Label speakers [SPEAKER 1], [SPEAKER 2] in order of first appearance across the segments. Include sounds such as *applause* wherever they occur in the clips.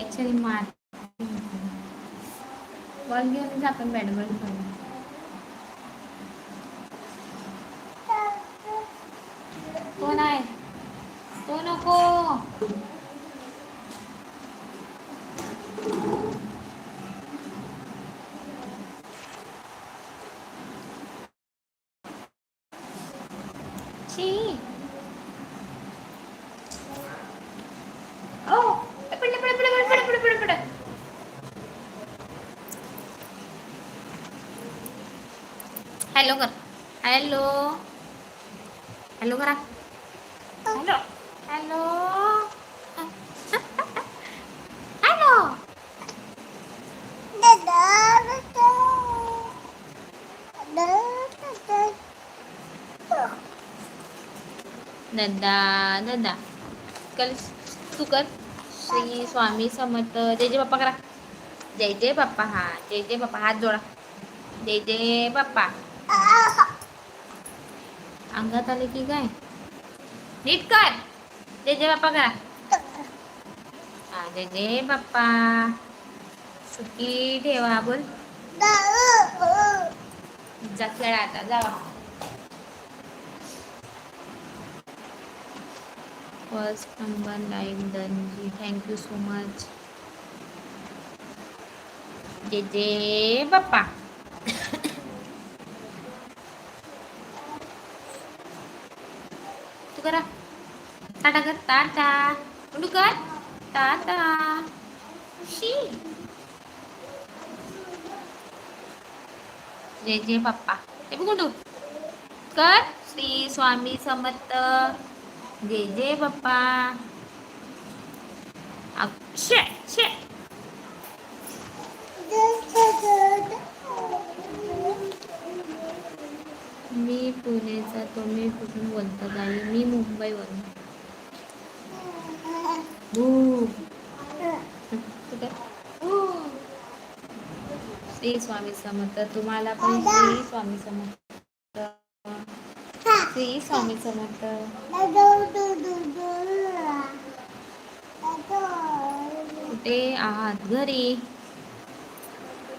[SPEAKER 1] Actually मार. Ball घेऊन आपण बॅट बॉल खेळू कोण आहे तो नको शी ओ पडले पडले पडले पडले पडले पडले पडले हॅलो कर हॅलो हॅलो करा हॅलो हॅलो हॅलो ददा ददा कल तू कर श्री स्वामी समर्थ जय जय बाप्पा करा जय जय बाप्पा हा जय जय बाप्पा हात जोडा जय जय बाप्पा अंगात आले की काय? नीट कर. जे जे बाप्पा करा हा जे बाप्पा. सुकी ठेवा बोल. जा खेळा आता जावा फर्स्ट नंबर लाईक दनजी थँक्यू सो मच जे जे बाप्पा तू करा टाटा कर टाटा उडू कर टाटा शी जय जय बाप्पा ते बघ उडू कर श्री स्वामी समर्थ जय जय बाप्पा अ- शे शे मी पुण्याचा तुम्ही कुठून बोलता आई मी मुंबईवरून. श्री स्वामी समर्थ तुम्हाला पण श्री स्वामी समर्थ. श्री स्वामी समर्थ. कुठे आहात घरी?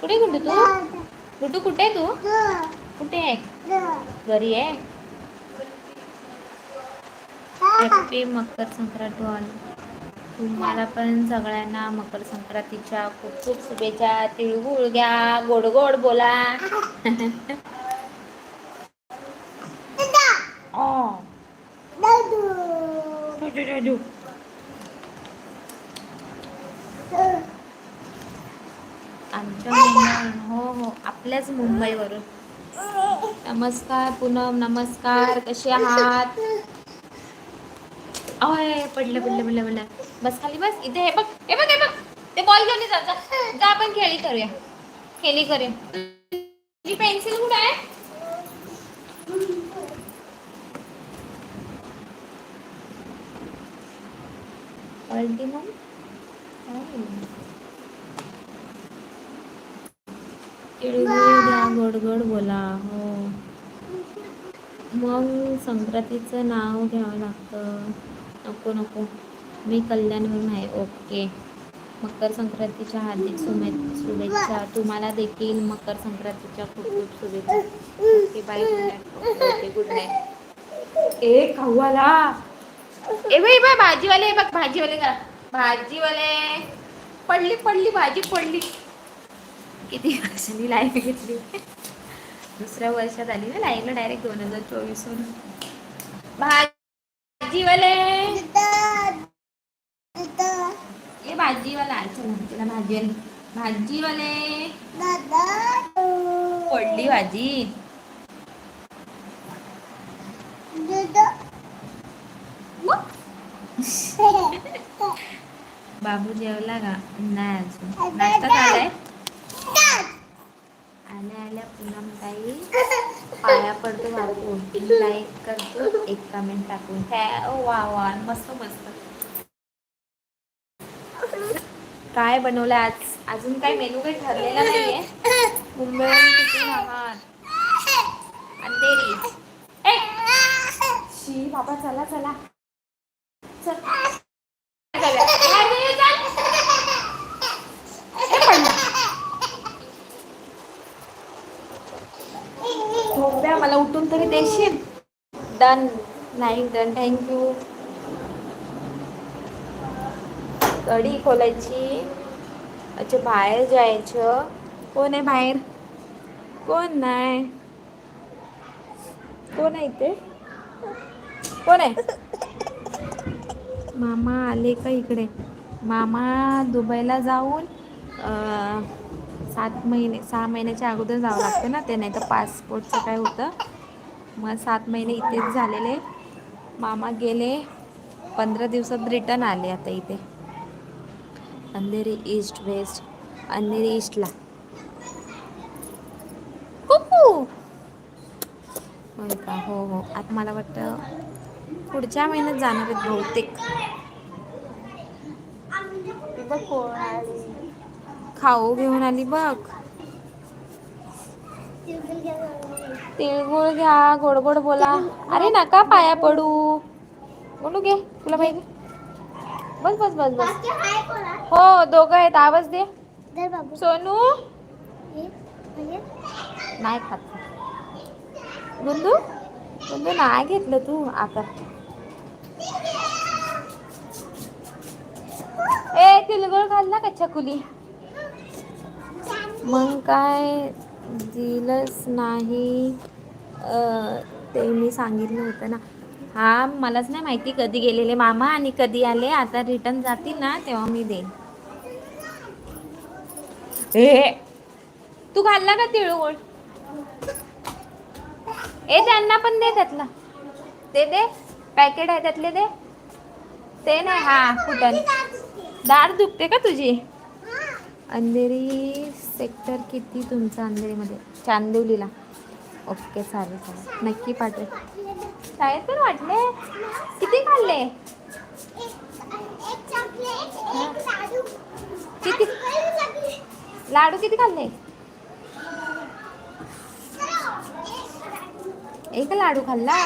[SPEAKER 1] कुठे कुठे तू? कुठे आहे तू? कुठे आहे? घरी आहे? हॅपी मकर संक्रांत तुम्हाला पण सगळ्यांना मकर संक्रांतीच्या खूप खूप शुभेच्छा. तिळगुळ घ्या गोड गोड बोला. *laughs* आमच्या मुंबई हो हो आपल्याच मुंबईवरून. नमस्कार पूनम नमस्कार कसे आहात? अय पडलं पडलं पडलं पडलं. बस खाली बस. इथे हे बघ हे बघ हे बघ. ते बॉल घेऊन जा जा. आपण खेळी करूया. खेळी करूया. तुझी पेन्सिल कुठं आहे? पलटी मग गोड गोड बोला. हो. मग संक्रांतीचं नाव घ्यावं लागतं. नको नको. मी कल्याणवरून आहे. ओके. मकर संक्रांतीच्या हार्दिक शुभे शुभेच्छा. तुम्हाला देखील मकर संक्रांतीच्या खूप खूप शुभेच्छा. ओके बाय गुड नाईट ए खाऊवाला. ए बाई बाय भाजीवाले बघ भाजीवाले करा भाजीवाले. पडली पडली भाजी पडली. किती वर्षांनी लाईफ घेतली. दुसऱ्या वर्षात आली ना लाईव्हला डायरेक्ट दोन हजार चोवीस वरून भाजीवाले. ये भाजीवाला चल तिला भाजी भाजीवाले. पडली भाजी. *laughs* बाबू जेवला का? नाही अजून. नाश्ता झालाय? आल्या आल्या पुन्हा ताई पाया पडतो बाबू लाईक करतो एक कमेंट टाकून. वा वा मस्त मस्त. काय बनवलं आज? अजून काय मेनू काही ठरलेला नाहीये. मुंबईहून किती आहात अंधेरी! शी बाबा चला चला. चल. चला. अरे, चल. ए, पडला. थोड्या मला उठून तरी देशील डन नाही डन थँक्यू कडी खोलायची. अच्छा बाहेर जायचं. कोण आहे बाहेर? कोण नाही? कोण आहे इथे? कोण आहे? मामा आले का इकडे? मामा दुबईला जाऊन सात महिने सहा महिन्याच्या अगोदर जावं लागतं ना ते नाही तर पासपोर्टचं काय होतं? मग सात महिने इथेच झालेले. मामा गेले. पंधरा दिवसात रिटर्न आले आता इथे. अंधेरी ईस्ट वेस्ट अंधेरी ईस्टला. होय का? हो हो. आता मला वाटतं पुढच्या महिन्यात जाणार आहेत बहुतेक. बघ खाऊ घेऊन आली बघ. तिळगुळ घ्या गोड गोड बोला. अरे नका पाया पडू. बोलू घे तुला पाहिजे बस बस बस बस. हो दोघं आहेत. आवाज दे. सोनू? नाही खात. गुंदू? गुंदू नाही घेतलं तू आता. ए तिळगुळ घाल ना कच्च्या कुली मग काय? दिलंच नाही. ते मी सांगितलं होतं ना. हा मलाच नाही माहिती कधी गेलेले मामा आणि कधी आले. आता रिटर्न जातील ना तेव्हा मी देईन. ए. तू घालला का तिळगुळ ए त्यांना पण दे त्यातला. ते दे. पॅकेट आहे त्यातले दे. ते नाही हा कुठं? दाढ दुखते का तुझी? अंधेरी सेक्टर किती तुमचं अंधेरीमध्ये? चांदिवलीला ओके चालेल चालेल. नक्की पाठव. शाळेत पण वाटले? किती खाल्ले? किती? लाडू किती खाल्ले? एक लाडू खाल्ला?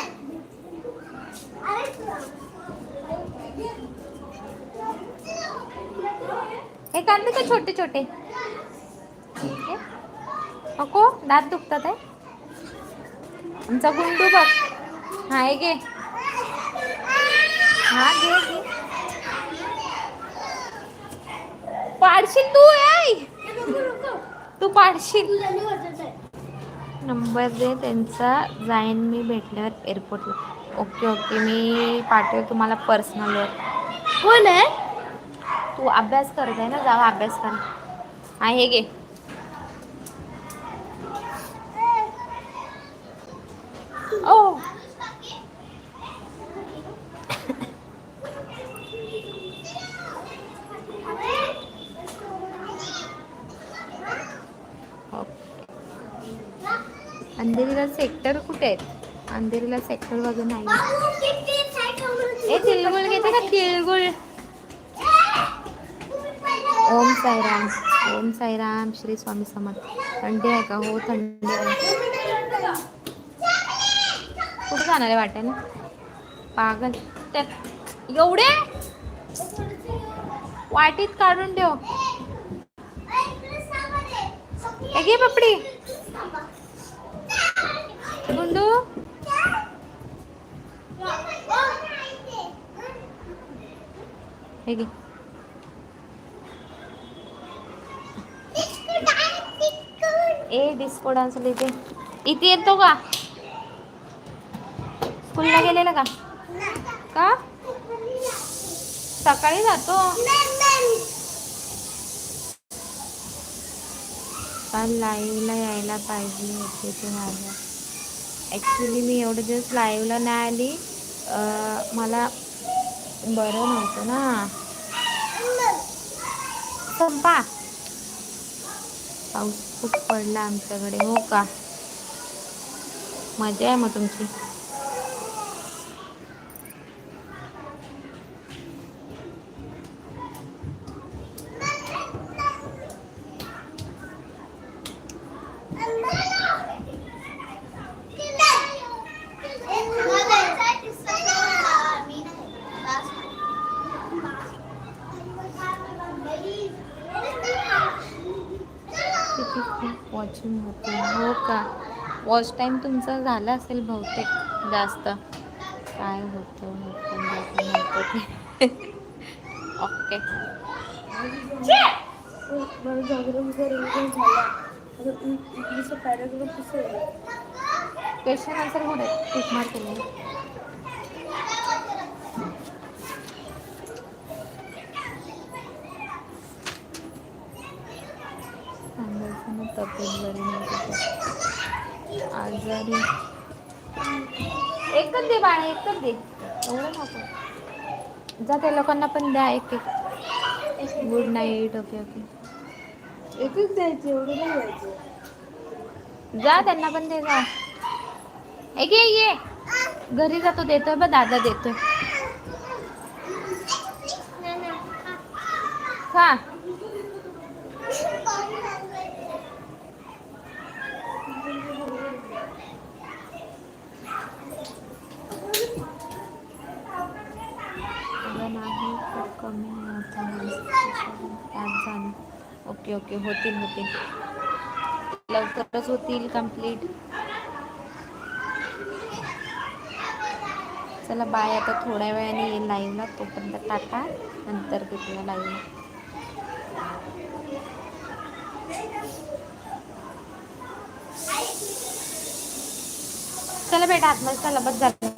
[SPEAKER 1] एक आणले का छोटे छोटे ठीक आहे नको दात दुखतात आहे. आमचा गुंडू बघ. हा हे घे. हा घे घे. पाडशील तू ऐ? तू पाडशील. नंबर दे त्यांचा. जाईन मी भेटल्यावर एअरपोर्टला ओके ओके मी पाठवेल तुम्हाला पर्सनलवर
[SPEAKER 2] कोण आहे?
[SPEAKER 1] तू अभ्यास करत आहे ना जावा अभ्यास कर. हा हे घे. Oh. अंधेरीला सेक्टर कुठे आहेत? अंधेरीला सेक्टर वगैरे नाही. ए तिळगुळ घेते का? तिळगुळ. ओम साईराम. ओम साईराम श्री स्वामी समर्थ. थंडी आहे का? हो थंडी आहे. कुठे जाणार आहे वाटेल पागल. त्यात एवढे? वाटीत काढून ठेव. हे घे पपडी. गुंडू. हे घे. ए डिस्को डान्स इथे. इथे येतो का? स्कूलला गेलेला का? का? सकाळी जातो. काल लाईव्हला यायला पाहिजे होते ते माझ्या. ॲक्च्युली मी एवढे दिवस लाईव्हला नाही आली. मला बरं नव्हतं ना. संपा. पाऊस खूप पडला आमच्याकडे हो का? मजा आहे मग तुमची किती खूप वॉचिंग होते हो का वॉच टाईम तुमचा झाला असेल बहुतेक जास्त. काय होतं होतं होतं *laughs* ओके. क्वेश्चन आन्सर कुठे टिक मार्क केले. तब्येत बरी नाही आजारी. एकच दे बाळा एकच दे. एवढं नको. जा त्या लोकांना पण द्या एक एक. गुड नाईट ओके ओके
[SPEAKER 2] एकच द्यायचं एवढं नाही द्यायचं.
[SPEAKER 1] जा त्यांना पण दे जा. एक ये ये. घरी जातो देतोय बा दादा देतोय. खा अगं नाही खूप कमी होता ॲप ओके ओके होतील होतील. लवकरच होतील कंप्लीट चला बाय आता थोड्या वेळाने येईल लाईव्हला तोपर्यंत टाटा नंतर घेतला लाईव्हला चला बेटा आत्महत्या चला बस झालं.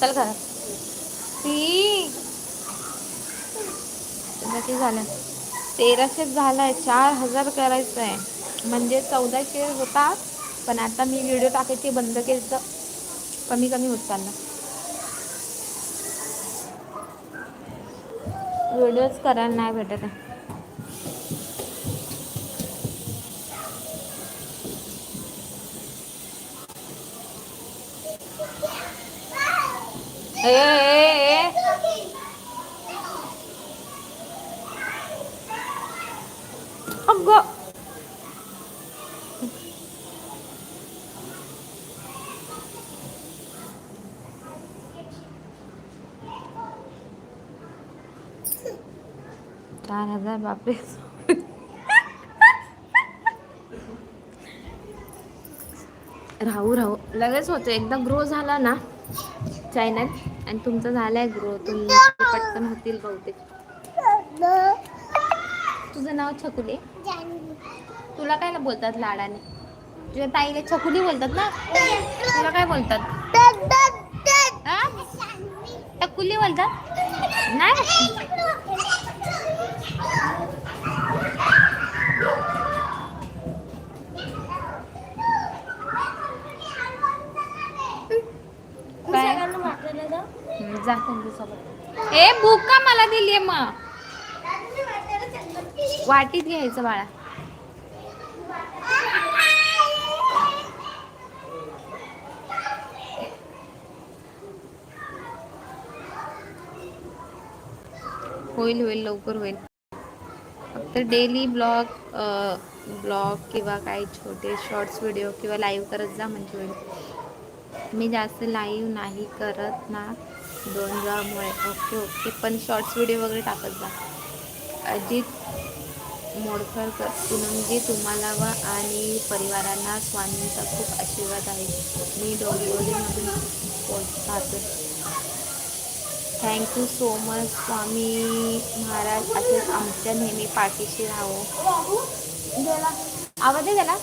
[SPEAKER 1] चल घरात. ती. किती झालं? तेराशे झालाय चार हजार करायचं आहे म्हणजे चौदाशे होता पण आता मी व्हिडिओ टाकायचे बंद केलं तर कमी कमी होत चाललं. व्हिडिओज करायला नाही भेटत. आहे ए, ए, ए. अगं. चार हजार बापरे. राहू राहू. लगेच होतो. एकदा ग्रो झाला ना चॅनल आणि तुमचं झालंय ग्रो तुम्ही पटकन होतील बहुतेक. तुझं नाव छकुले? तुला काय बोलतात लाडाने? तुझ्या ताईला छकुली बोलतात ना? तुला काय बोलतात? हा? टकुली बोलतात? नाही. जा त्यांच्यासोबत ए बुक का मला दिली आहे मग. वाटीत घ्यायचं बाळा. होईल होईल लवकर होईल. फक्त डेली ब्लॉग ब्लॉग किंवा काही छोटे शॉर्ट्स व्हिडिओ किंवा लाईव्ह करत जा म्हणजे होईल मी जास्त लाईव्ह नाही करत ना. दोन जामुळे ओके ओके. पण शॉर्ट्स व्हिडिओ वगैरे टाकत जा. अजित मोडकर कर पूनमजी तुम्हाला व आणि परिवारांना स्वामींचा खूप आशीर्वाद आहे. मी डोंबिवलीमधून पाहतो. Thank you so much Swami Maharaj. असेच आमच्या नेहमी पाठीशी राहो. आवाज आहे त्याला.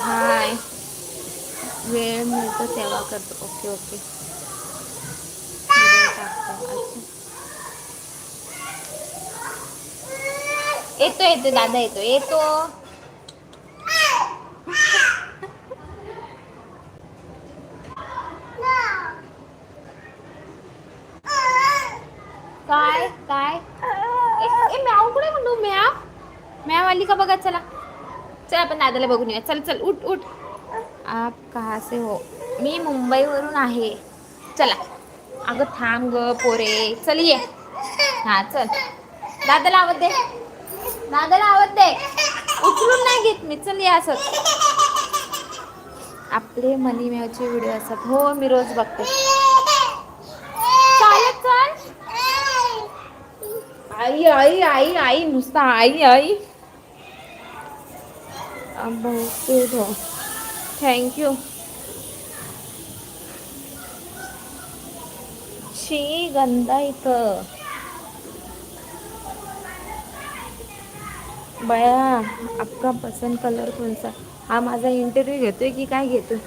[SPEAKER 1] हाय. वेळ मिळतो तेव्हा करतो. Okay okay. येतो येतो दादा येतो. येतो. काय काय? ए, कुठे म्हणतो मॅव मॅव आली का बघा चला. चल आपण दादाला बघून येऊया. चल चल उठ उठ. आप कहा से हो? मी मुंबईवरून आहे. चला. अगं थांब ग पोरे. चल ये हा चल. दादाला आवत दे. दादाला आवत दे. उचलून नाही घेत मी. चल या असत आपले मनी मेवचे व्हिडिओ असतात. हो मी रोज बघते. चालत चल. आई आई आई आई नुसता आई आई. बहुतेक हो थँक्यू शी गंदा इथं बया आपका पसंत कलर कोणचा? हा माझा इंटरव्ह्यू घेतोय की काय घेतोय?